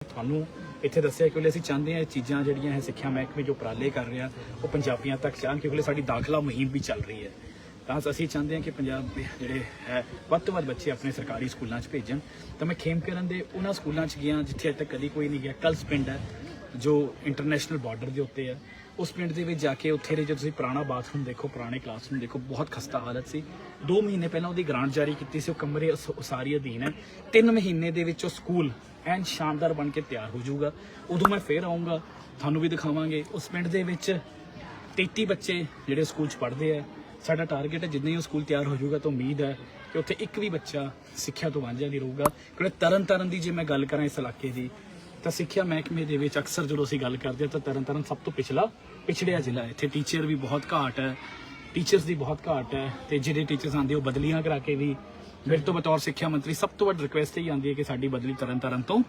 ਤੁਹਾਨੂੰ ਇੱਥੇ ਦੱਸਿਆ ਕਿ ਅਸੀਂ ਚਾਹੁੰਦੇ ਹਾਂ ਇਹ ਚੀਜ਼ਾਂ ਜਿਹੜੀਆਂ ਹੈ ਸਿੱਖਿਆ ਮਹਿਕਮੇ ਜੋ ਉਪਰਾਲੇ ਕਰ ਰਿਹਾ ਉਹ ਪੰਜਾਬੀਆਂ ਤੱਕ ਜਾਣ ਕਿਉਂਕਿ ਸਾਡੀ ਦਾਖਲਾ ਮੁਹਿੰਮ ਵੀ ਚੱਲ ਰਹੀ ਹੈ। ਤਾਂ ਅਸੀਂ ਚਾਹੁੰਦੇ ਹਾਂ ਕਿ ਪੰਜਾਬ ਦੇ ਜਿਹੜੇ ਹੈ ਵੱਧ ਤੋਂ ਵੱਧ ਬੱਚੇ ਆਪਣੇ ਸਰਕਾਰੀ ਸਕੂਲਾਂ 'ਚ ਭੇਜਣ। ਤਾਂ ਮੈਂ ਖੇਮ ਕਰਨ ਦੇ ਉਹਨਾਂ ਸਕੂਲਾਂ 'ਚ ਗਿਆ ਜਿੱਥੇ ਅਜੇ ਤੱਕ ਕਦੀ ਕੋਈ ਨਹੀਂ ਗਿਆ। ਕਲਸ ਪਿੰਡ ਹੈ। ਜੋ ਇੰਟਰਨੈਸ਼ਨਲ ਬਾਰਡਰ ਦੇ ਉੱਤੇ ਹੈ, ਉਸ ਪਿੰਡ ਦੇ ਵਿੱਚ ਜਾ ਕੇ ਉੱਥੇ ਦੇ ਜੇ ਤੁਸੀਂ ਪੁਰਾਣਾ ਬਾਥਰੂਮ ਦੇਖੋ, ਪੁਰਾਣੇ ਕਲਾਸਰੂਮ ਦੇਖੋ, ਬਹੁਤ ਖਸਤਾ ਹਾਲਤ ਸੀ। 2 ਮਹੀਨੇ ਪਹਿਲਾਂ ਉਹਦੀ ਗ੍ਰਾਂਟ ਜਾਰੀ ਕੀਤੀ ਸੀ, ਉਹ ਕਮਰੇ ਉਸਾਰੀ ਅਧੀਨ ਹੈ। 3 ਮਹੀਨੇ ਦੇ ਵਿੱਚ ਉਹ ਸਕੂਲ ਐਨ ਸ਼ਾਨਦਾਰ ਬਣ ਕੇ ਤਿਆਰ ਹੋ ਜਾਊਗਾ। ਉਦੋਂ ਮੈਂ ਫੇਰ ਆਉਂਗਾ ਤੁਹਾਨੂੰ ਵੀ ਦਿਖਾਵਾਂਗੇ। ਉਸ ਪਿੰਡ ਦੇ ਵਿੱਚ 33 ਬੱਚੇ ਜਿਹੜੇ ਸਕੂਲ 'ਚ ਪੜ੍ਹਦੇ ਆ। ਸਾਡਾ ਟਾਰਗੇਟ ਹੈ ਜਿੰਨੇ ਹੀ ਉਹ ਸਕੂਲ ਤਿਆਰ ਹੋ ਜਾਊਗਾ ਤਾਂ ਉਮੀਦ ਹੈ ਕਿ ਉੱਥੇ ਇੱਕ ਵੀ ਬੱਚਾ ਸਿੱਖਿਆ ਤੋਂ ਵਾਂਝਾ ਨਹੀਂ ਰਹੂਗਾ। ਕਿਉਂਕਿ ਤਰਨ ਤਾਰਨ ਦੀ ਜੇ ਮੈਂ ਗੱਲ ਕਰਾਂ ਇਸ ਇਲਾਕੇ ਦੀ ਤਾਂ ਸਿੱਖਿਆ ਮਹਿਕਮੇ ਦੇ ਵਿੱਚ ਅਕਸਰ ਜਦੋਂ ਅਸੀਂ ਗੱਲ ਕਰਦੇ ਹਾਂ ਤਾਂ ਤਰਨ ਸਭ ਤੋਂ ਪਿਛਲਾ, ਪਿਛੜਿਆ ਜ਼ਿਲ੍ਹਾ ਹੈ। ਇੱਥੇ ਟੀਚਰ ਵੀ ਬਹੁਤ ਘਾਟ ਹੈ ਟੀਚਰਸ ਦੀ ਬਹੁਤ ਘਾਟ ਹੈ ਤੇ ਜਿਹੜੇ ਟੀਚਰਸ ਆਉਂਦੇ ਉਹ ਬਦਲੀਆਂ ਕਰਾ ਕੇ ਵੀ ਮੇਰੇ ਤੋਂ ਬਤੌਰ ਸਿੱਖਿਆ ਮੰਤਰੀ ਸਭ ਤੋਂ ਵੱਡੀ ਰਿਕੁਐਸਟ ਇਹ ਆਉਂਦੀ ਹੈ ਕਿ ਸਾਡੀ ਬਦਲੀ ਤਰਨ ਤਾਰਨ ਤੋਂ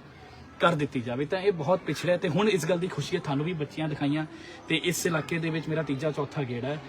ਕਰ ਦਿੱਤੀ ਜਾਵੇ। ਤਾਂ ਇਹ ਬਹੁਤ ਪਿਛੜਿਆ ਤੇ ਹੁਣ ਇਸ ਗੱਲ ਦੀ ਖੁਸ਼ੀ ਹੈ, ਤੁਹਾਨੂੰ ਵੀ ਬੱਚੀਆਂ ਦਿਖਾਈਆਂ ਤੇ ਇਸ ਇਲਾਕੇ ਦੇ ਵਿੱਚ ਮੇਰਾ ਤੀਜਾ ਚੌਥਾ ਗੇੜਾ ਹੈ।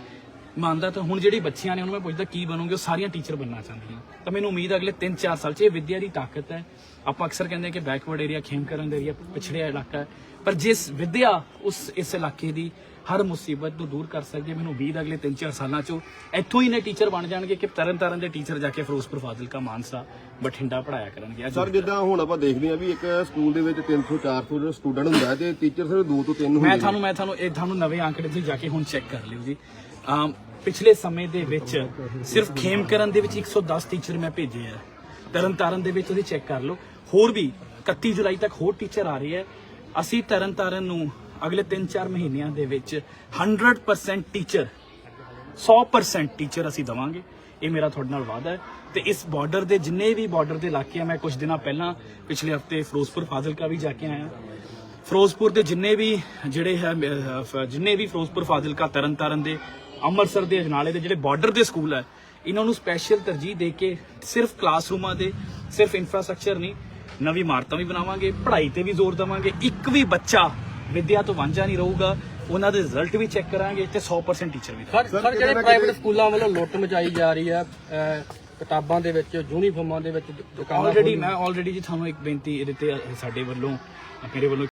ਮੰਨਦਾ ਤਾਂ ਹੁਣ ਜਿਹੜੀ ਬੱਚੀਆਂ ਨੇ ਉਹਨੂੰ ਮੈਂ ਪੁੱਛਦਾ ਕੀ ਬਣੋਗੇ, ਉਹ ਸਾਰੀਆਂ ਟੀਚਰ ਬਣਨਾ ਚਾਹੁੰਦੀਆਂ। ਤਾਂ ਮੈਨੂੰ ਉਮੀਦ ਹੈ ਅਗਲੇ 3-4 ਸਾਲ 'ਚ ਇਹ ਵਿੱਦਿਆ ਦੀ ਤਾਕਤ ਹੈ। ਆਪਾਂ ਅਕਸਰ ਕਹਿੰਦੇ ਹਾਂ ਕਿ ਬੈਕਵਰਡ ਏਰੀਆ ਖੇਮਕਰਨ ਦਾ ਏਰੀਆ ਪਿਛੜਿਆ ਇਲਾਕਾ ਹੈ। ਪਰ ਜਿਸ ਵਿੱਦਿਆ ਉਸ ਇਸ ਇਲਾਕੇ ਦੀ ਹਰ ਮੁਸੀਬਤ ਨੂੰ ਦੂਰ ਕਰ ਸਕਦੀ ਮੈਨੂੰ ਉਮੀਦ ਅਗਲੇ 3-4 ਸਾਲਾਂ 'ਚ ਇੱਥੋਂ ਹੀ ਨੇ ਟੀਚਰ ਬਣ ਜਾਣਗੇ ਕਿ ਤਰਨ ਤਾਰਨ ਦੇ ਟੀਚਰ ਜਾ ਕੇ ਫਿਰੋਜ਼ਪੁਰ ਫਾਜ਼ਿਲਕਾ ਮਾਨਸਾ ਬਠਿੰਡਾ ਪੜਾਇਆ ਕਰਨਗੇ। ਸਰ ਜਿੱਦਾਂ ਹੁਣ ਆਪਾਂ ਦੇਖਦੇ ਹਾਂ ਵੀ ਇੱਕ ਸਕੂਲ ਦੇ ਵਿੱਚ 300 400 ਸਟੂਡੈਂਟ ਹੁੰਦਾ ਤੇ ਟੀਚਰ ਸਿਰਫ 2 ਤੋਂ 3 ਹੁੰਦੇ ਮੈਂ। ਤੁਹਾਨੂੰ ਮੈਂ ਤੁਹਾਨੂੰ ਇਹ ਤੁਹਾਨੂੰ ਨਵੇਂ ਆંકੜੇ ਤੇ ਜਾ ਕੇ ਹੁਣ ਚੈੱਕ ਕਰ ਲਿਓ ਜੀ। ਪਿਛਲੇ ਸਮੇਂ ਦੇ ਵਿੱਚ ਸਿਰਫ ਖੇਮਕਰਨ ਦੇ ਵਿੱਚ 110 ਟੀਚਰ ਮੈਂ ਭੇਜੇ ਆ। ਤਰਨਤਾਰਨ ਦੇ ਵਿੱਚ ਤੁਸੀਂ ਚੈੱਕ ਕਰ ਲਓ। ਹੋਰ ਵੀ 31 ਜੁਲਾਈ ਤੱਕ ਹੋਰ ਟੀਚਰ ਆ ਰਹੇ ਆ। ਅਸੀਂ ਤਰਨਤਾਰਨ ਨੂੰ ਅਗਲੇ 3-4 ਮਹੀਨਿਆਂ ਦੇ ਵਿੱਚ 100% ਟੀਚਰ 100% ਟੀਚਰ ਅਸੀਂ ਦਵਾਂਗੇ। ਇਹ ਮੇਰਾ ਤੁਹਾਡੇ ਨਾਲ ਵਾਅਦਾ ਹੈ। ਤੇ ਇਸ ਬਾਰਡਰ ਦੇ ਜਿੰਨੇ ਵੀ ਬਾਰਡਰ ਦੇ ਇਲਾਕੇ ਆ, ਮੈਂ ਕੁਝ ਦਿਨਾਂ ਪਹਿਲਾਂ ਪਿਛਲੇ ਹਫ਼ਤੇ ਫਿਰੋਜ਼ਪੁਰ ਫਾਜ਼ਿਲਕਾ ਵੀ ਜਾ ਕੇ ਆਇਆ। ਫਿਰੋਜ਼ਪੁਰ ਦੇ ਜਿੰਨੇ ਵੀ ਜਿਹੜੇ ਹੈ ਜਿੰਨੇ ਵੀ ਫਿਰੋਜ਼ਪੁਰ ਫਾਜ਼ਿਲਕਾ, ਤਰਨਤਾਰਨ ਦੇ, ਅੰਮ੍ਰਿਤਸਰ ਦੇ ਅਜਨਾਲੇ ਦੇ ਜਿਹੜੇ ਬਾਰਡਰ ਦੇ ਸਕੂਲ ਹੈ, ਇਹਨਾਂ ਨੂੰ ਸਪੈਸ਼ਲ ਤਰਜੀਹ ਦੇ ਕੇ ਸਿਰਫ ਕਲਾਸਰੂਮਾਂ ਦੇ, ਸਿਰਫ ਇਨਫਰਾਸਟ੍ਰਕਚਰ ਨਹੀਂ, ਨਵੀਂ ਇਮਾਰਤਾਂ ਵੀ ਬਣਾਵਾਂਗੇ, ਪੜ੍ਹਾਈ ਤੇ ਵੀ ਜ਼ੋਰ ਦੇਵਾਂਗੇ। ਇੱਕ ਵੀ ਬੱਚਾ ਵਿੱਦਿਆ ਤੋਂ ਵਾਂਝਾ ਨਹੀਂ ਰਹੂਗਾ ਉਹਨਾਂ ਦੇ ਰਿਜ਼ਲਟ ਵੀ ਚੈੱਕ ਕਰਾਂਗੇ ਤੇ 100% ਟੀਚਰ ਵੀ ਸਰ ਸਰ, ਜਿਹੜੇ ਪ੍ਰਾਈਵੇਟ ਸਕੂਲਾਂ ਵੱਲੋਂ ਲੁੱਟ ਮਚਾਈ ਜਾ ਰਹੀ ਹੈ ਕਿਤਾਬਾਂ ਦੇ ਵਿੱਚ ਯੂਨੀਫਾਰਮਾਂ ਦੇ ਵਿੱਚ ਦੁ- ਦੁਕਾਨਾਂ ਆਲਰੇਡੀ। ਮੈਂ ਆਲਰੇਡੀ ਜੀ ਤੁਹਾਨੂੰ ਇੱਕ ਬੇਨਤੀ ਇਹਦੇ ਤੇ ਸਾਡੇ ਵੱਲੋਂ ਮੇਰੇ ਵੱਲੋਂ